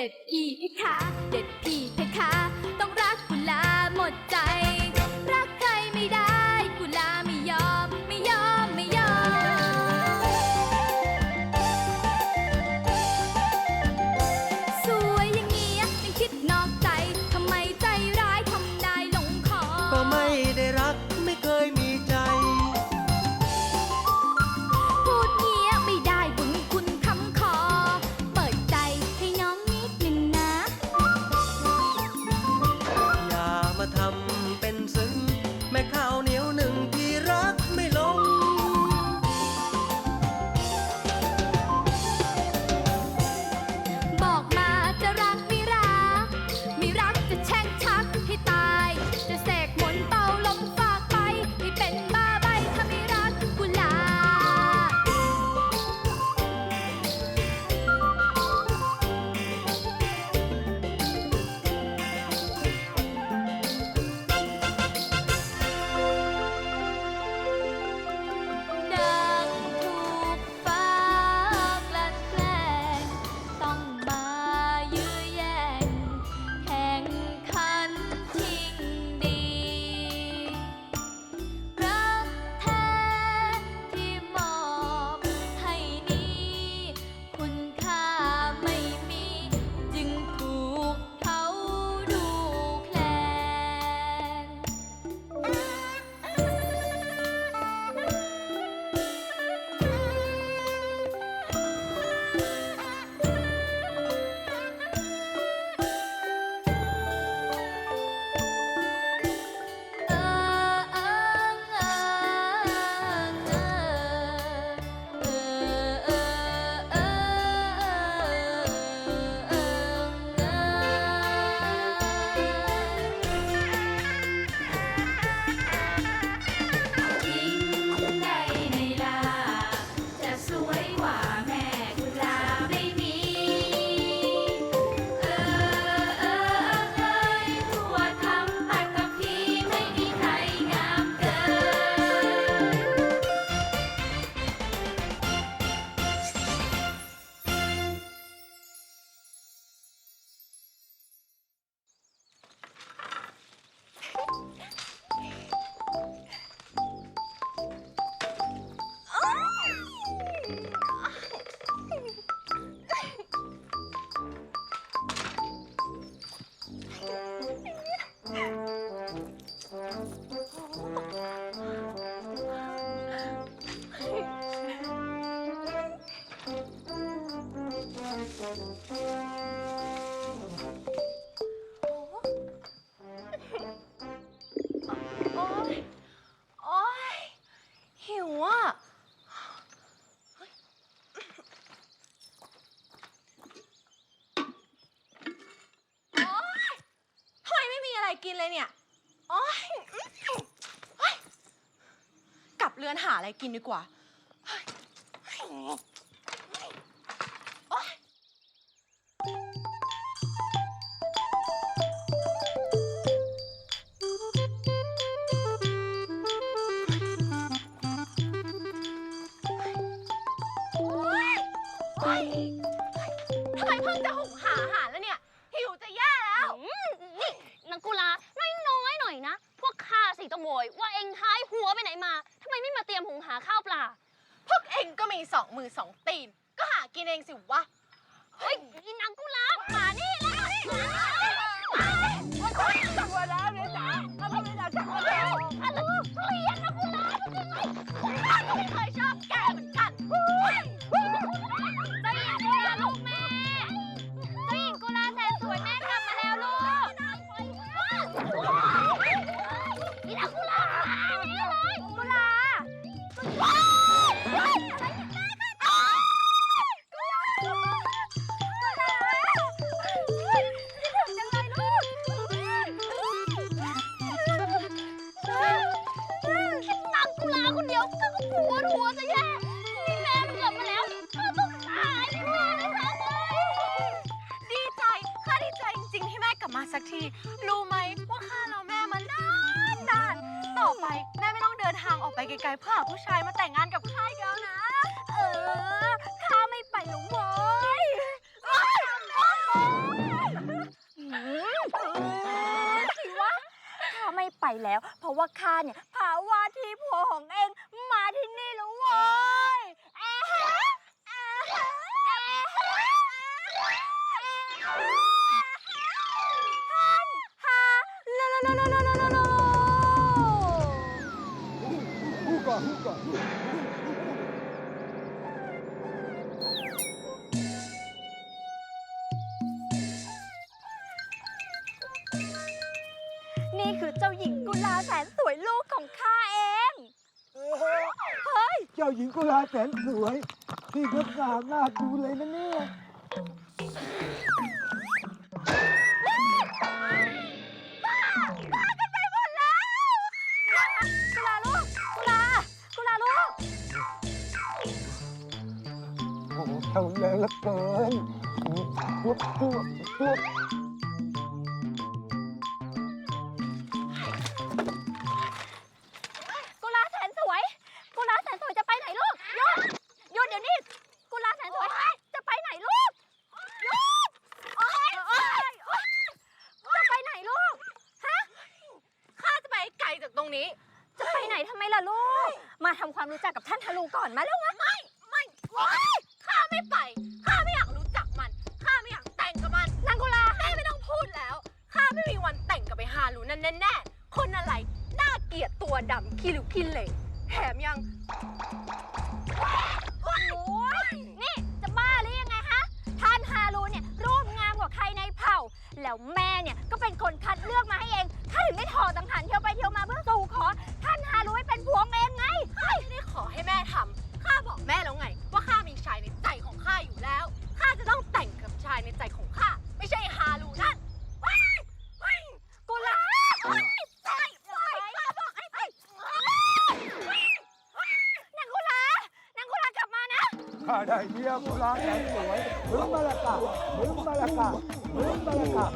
เด็ดพี่เพคะ เด็ดพี่เพคะ ต้อง ลยเนี่ย โอ๊ยอื้ยกลับเรือนหาอะไรกินดีกว่า รู้ไหมว่าข้าเราแม่มันานนานต่อไปแม่ไม่ต้องเดินทางออกไปไกลๆเพื่อหาผู้ชายมาแต่งงานกับข้าอีกแล้วนะ เออข้าไม่ไปหรอกโว้ยเอ้ยเอ้ยเอ้ยเอ้ยสิข้าไม่ไปแล้ว เพราะว่าข้าเนี่ย เจ้าหญิงกุลาแสนสวยลูกของข้าเองเจ้าหญิงกุลาแสนสวย ที่งดงามน่าดูเลยนะเนี่ยกุลาลูก กุลา กุลาลูก โอ้โหทำแรงเหลือเกินปุ๊บปุ๊บปุ๊บกุ Thank you. แล้วแม่เนี่ยก็เป็นคนคัดเลือกมาให้เองข้าถึงได้ถอดสังหารเที่ยวไปเที่ยวมาเพื่อสู่ขอท่านฮารูให้เป็นผัวเองไงข้าไม่ได้ขอให้แม่ทำข้าบอกแม่แล้วไง ว่าข้ามีชายในใจของข้าอยู่แล้วข้าจะต้องแต่งกับชายในใจของข้าไม่ใช่ฮารุนั่นว้ายว้ายกุลาไปไปข้าบอกให้ไปนางกุลานางกุลากลับมานะ ข้าได้เมียกุลาแสนสวยมึงมาละกะมึงมาละกะมึงมาละกะ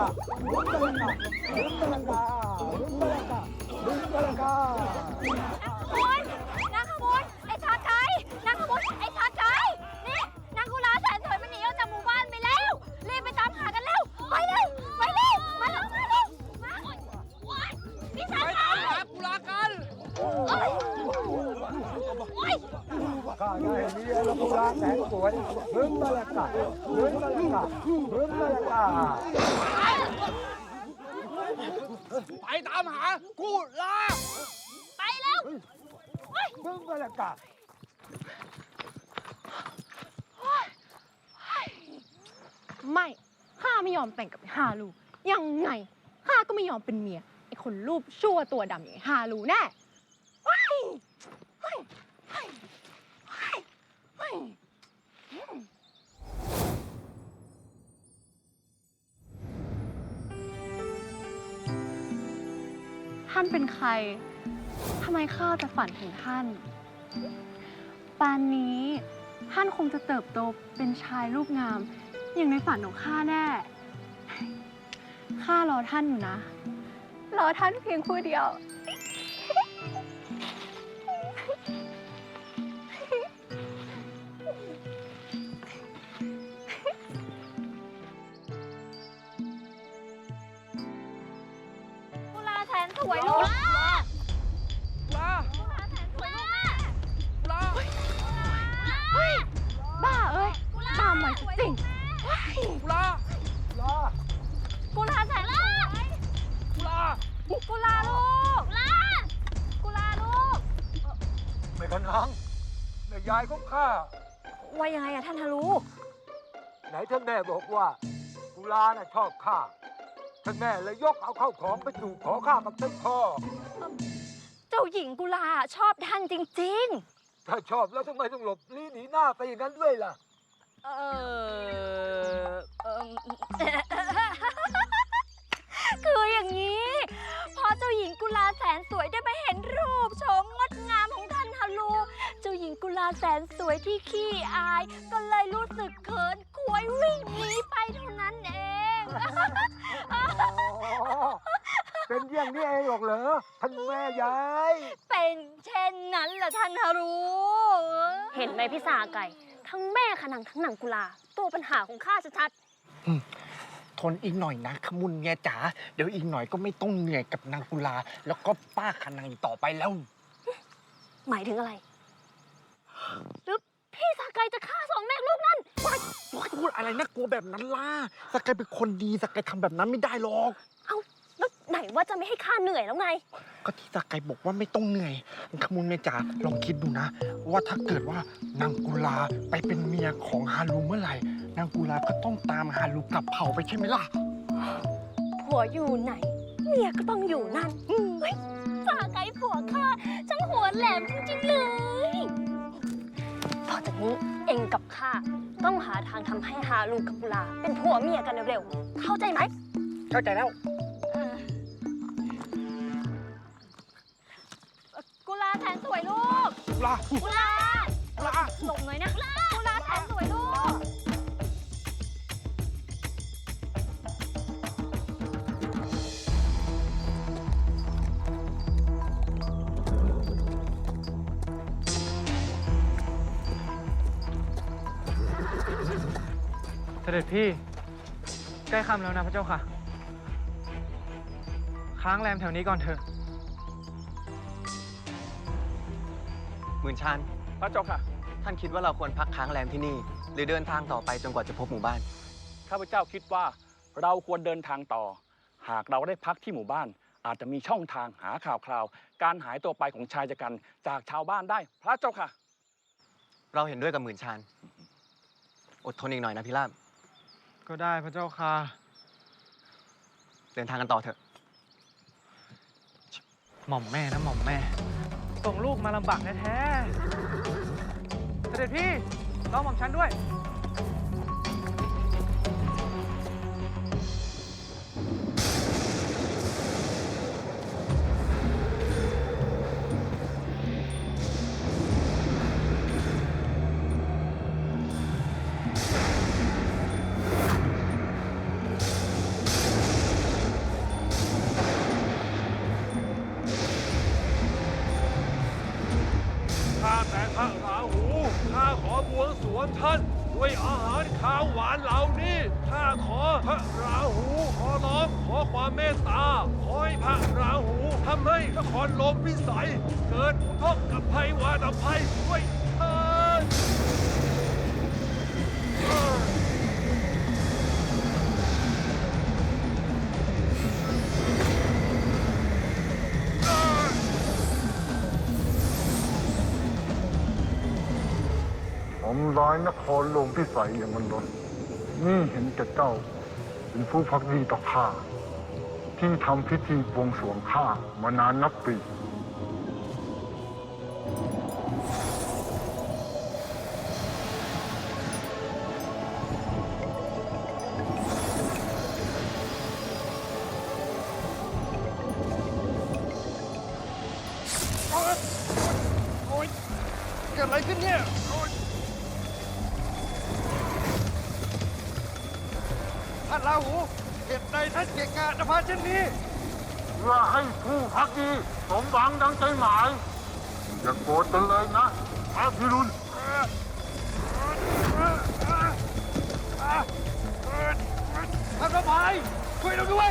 한다. 왼발 한다. 왼발 한다. 왼발 한다. 왼발 한다. แสนสวยมึงมาละกะมึงมาละกะมึงมาละกะไปตามหากุลาไปเร็วมึงมาละกะไม่ข้าไม่ยอมแต่งกับฮารุยังไงข้าก็ไม่ยอมเป็นเมียไอ้คนรูปชั่วตัวดำอย่างฮารุแน่ ท่านเป็นใคร ทำไมข้าจะฝันถึงท่าน ปานนี้ท่านคงจะเติบโตเป็นชายรูปงาม อย่างในฝันของข้าแน่ ข้ารอท่านอยู่นะ รอท่านเพียงผู้เดียว สนสวยลูกกุลากุลาแสนสวยลูกกุลาเฮ้ยบ้าเอ้ยตามมาจริงกุลาลากุลาแสนสวยกุลากุลาลูกกุลากุลาลูกไม่กันอังแม่ยายของข้าว่ายังไงอะท่านทะลุไหนท่านแม่บอกว่ากุลาน่ะชอบข้า ท่านแม่เลยยกเอาเข้าของไปสู่ขอข้ากับท่านพ่อเจ้าหญิงกุลาชอบท่านจริง ถ้าชอบแล้วทำไมต้องหลบลี้หนีหน้าไปอย่างนั้นด้วยล่ะ ๆ เออเออคืออย่างนี้พอเจ้าหญิงกุลาแสนสวยได้ไปเห็นรูปโฉมงดงามของท่านฮารูเจ้าหญิงกุลาแสนสวยที่ขี้อาย ก็เลยรู้สึกเขินควยวิ่ง เป็นอย่างนี้เองหรอกเหรอท่านแม่ยาย เป็นเช่นนั้นเหรอท่านฮารุเห็นไหมพี่สาไก่ ทั้งแม่ขนังทั้งหนังกุลา ตัวปัญหาของข้าชัดทนอีกหน่อยนะขมุนเมียจ๋าเดี๋ยวอีกหน่อยก็ไม่ต้องเหนื่อยกับนางกุลา แล้วก็ป้าคนังอีกต่อไปแล้วหมายถึงอะไรหรือพี่สากายจะฆ่าสองแม่ลูกนั่นว้ายว้ายพูดอะไรนะกลัวแบบนั้นล่ะสกายเป็นคนดีสกายทำแบบนั้นไม่ได้หรอกเอาแล้ วไหนว่าจะไม่ให้ข้าเหนื่อยแล้วไง ก็ที่สกายบอกว่าไม่ต้องเหนื่อยขมุนเมียจ๋าลองคิดดูนะ ว่าถ้าเกิดว่านางกุลาไปเป็นเมียของฮารุเมื่อไหร่ นางกุลาก็ต้องตามฮารุกลับเผ่าไปใช่ไหมล่ะ ผัวอยู่ไหน เมียก็ต้องอยู่นั่นเฮ้ยสาไกผัวข้าจังหัวแหลมจริงๆเลยต่อจากนี้เองกับข้าต้องหาทางทำให้ฮารูกับกุลาเป็นผัวเมียกันเร็วๆเข้าใจไหม เข้าใจแล้ว ลูกลากุลาลาหลงหน่อยนะกุลาแสนสวยลูกเสด็จพี่ ใกล้ค่ำแล้วนะพระเจ้าค่ะ ค้างแรมแถวนี้ก่อนเถอะ หมื่นชานพระเจ้าค่ะ ท่านคิดว่าเราควรพักค้างแรมที่นี่ หรือเดินทางต่อไปจนกว่าจะพบหมู่บ้าน ข้าพเจ้าคิดว่าเราควรเดินทางต่อ หากเราได้พักที่หมู่บ้าน อาจจะมีช่องทางหาข่าวคราว การหายตัวไปของชายจักรันจากชาวบ้านได้ พระเจ้าค่ะ เราเห็นด้วยกับหมื่นชานอดทนอีกหน่อยนะพิราบก็ได้พระเจ้าค่ะ เดินทางกันต่อเถอะ หม่อมแม่นะหม่อมแม่ ส่งลูกมาลำบากแท้ๆเสด็จพี่ต้อหม่อมฉันด้วย ทำร้ายนครหลวงพิสัยอย่างมันเหรอนี่เห็นแก่เจ้า เป็นผู้พักดีต่อข้าที่ทำพิธีบวงสรวงข้ามานานนับปี ท่านเกะกะนภาเช่นนี้ เพื่อให้ผู้พักดีสมหวังดังใจหมาย อย่าโกรธกันเลยนะพระพิรุณท่านพระพายช่วยเราด้วย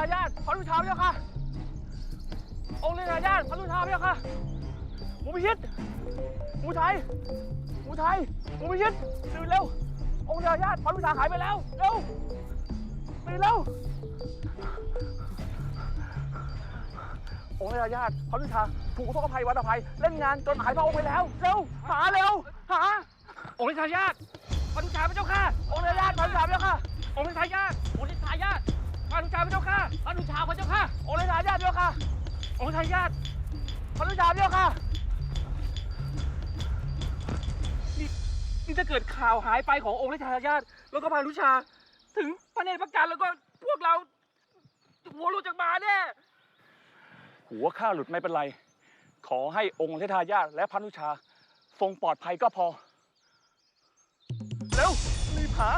พระลูกชาพระเจ้าค่ะ องค์เลนายาติพระลูกชาพระเจ้าค่ะ หมูพิชิต หมูไทย หมูไทย หมูพิชิตตื่นเร็ว องค์เลนายาติพระลูกชาหายไปแล้ว เร็วตื่นเร็ว องค์เลนายาติพระลูกชาถูกอุทกภัยวัดอภัยเล่นงานจนหายพระองค์ไปแล้ว เร็ว หาเร็ว หา องค์เลนายาติพระลูกชาพระเจ้าค่ะ องค์เลนายาติพระลูกชาพระเจ้าค่ะ องค์เลนายาติองค์เลนายาติ พระลูกชาพระเจ้าค่ะพระลูกชาพระเจ้าค่ะองค์เลนายาตพระเจ้าค่ะองค์เลนายาตพระลูกชาพระเจ้าค่ะนี่นี่ถ้าเกิดข่าวหายไปขององค์เลนายาตแล้วก็พาลุชา ถึงพระเนตรพระกันแล้วก็พวกเราหัวหลุดจากมาแน่หัวข้าหลุดไม่เป็นไร ขอให้องค์เลทายาทและพระนุชา ทรงปลอดภัยก็พอ เร็วรีบหา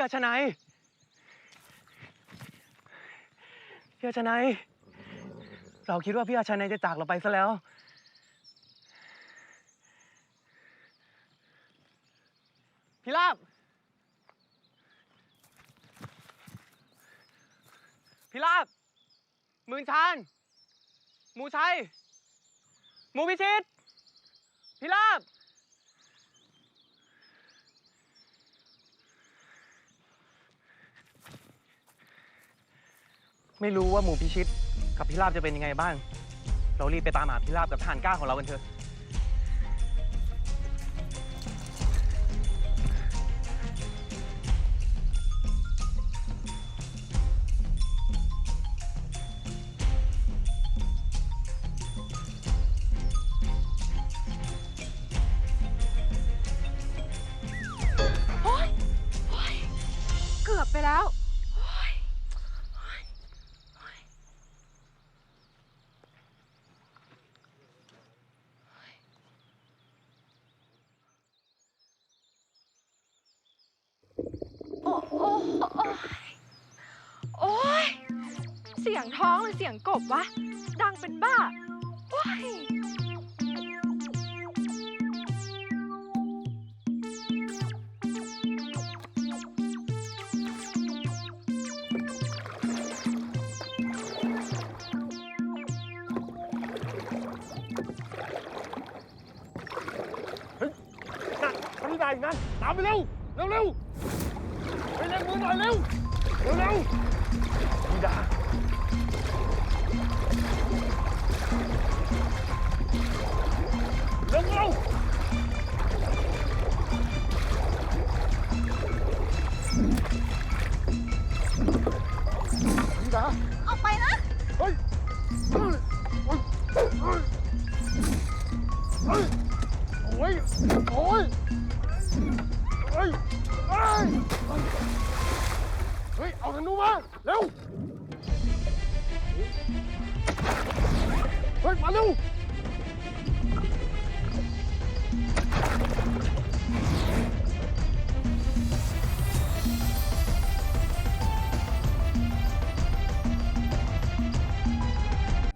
พี่อาชนัยพี่อาชนัยเราคิดว่าพี่อาชนัยจะจากเราไปซะแล้ว พี่ลาบ พี่ลาบ หมื่นชาน หมูชัย หมูพิชิต พี่ลาบ ไม่รู้ว่าหมูพิชิตกับพี่ลาบจะเป็นยังไงบ้างเรารีบไปตามหาพี่ลาบกับทหารกล้าของเรากันเถอะ เสียงท้องหรือเสียงกบวะ ดังเป็นบ้าว้าย